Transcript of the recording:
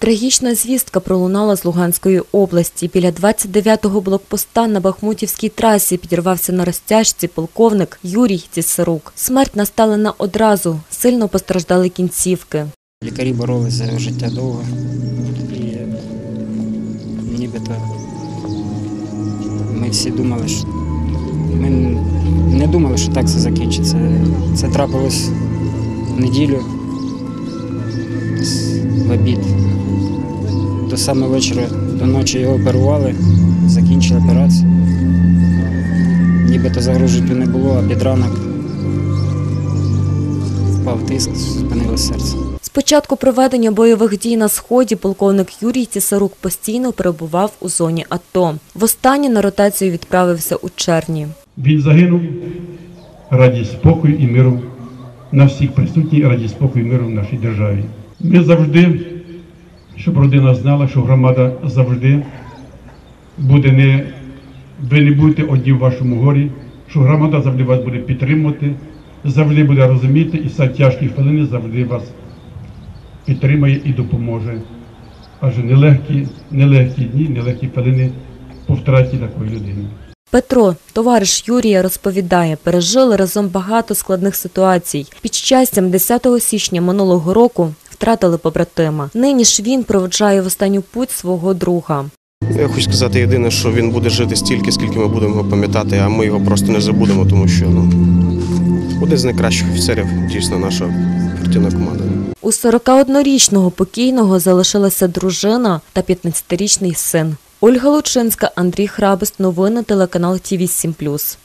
Трагічна звістка пролунала з Луганської області. Біля 29-го блокпоста на Бахмутівській трасі підірвався на розтяжці полковник Юрій Цісарук. Смерть настала на одразу, сильно постраждали кінцівки. Лікарі боролися за життя довго. І нібито ми всі думали, що ми не думали, що так це закінчиться. Це трапилось в неділю в обід. Саме вечора до ночі його оперували, закінчили операцію. Нібито загроз життю не було, а під ранок впав тиск, спинилось серце. З початку проведення бойових дій на сході полковник Юрій Цісарук постійно перебував у зоні АТО. Востаннє на ротацію відправився у червні. Він загинув раді спокою і миру на всіх присутніх раді спокою і миру в нашій державі. Ми завжди, щоб родина знала, що громада завжди буде не ви не будете одні в вашому горі, що громада завжди вас буде підтримувати, завжди буде розуміти і в тяжкі хвилини завжди вас підтримає і допоможе. Адже нелегкі, нелегкі дні, нелегкі хвилини по втраті такої людини. Петро, товариш Юрія, розповідає, пережили разом багато складних ситуацій. Під щастям, 10 січня минулого року втратили побратима. Нині ж він проведжає в останню путь свого друга. Я хочу сказати єдине, що він буде жити стільки, скільки ми будемо його пам'ятати, а ми його просто не забудемо, тому що ну, один з найкращих офіцерів дійсно наша партійна команда. У 41-річного покійного залишилася дружина та 15-річний син. Ольга Лучинська, Андрій Храбест. Новини телеканал ТІВІ 7+.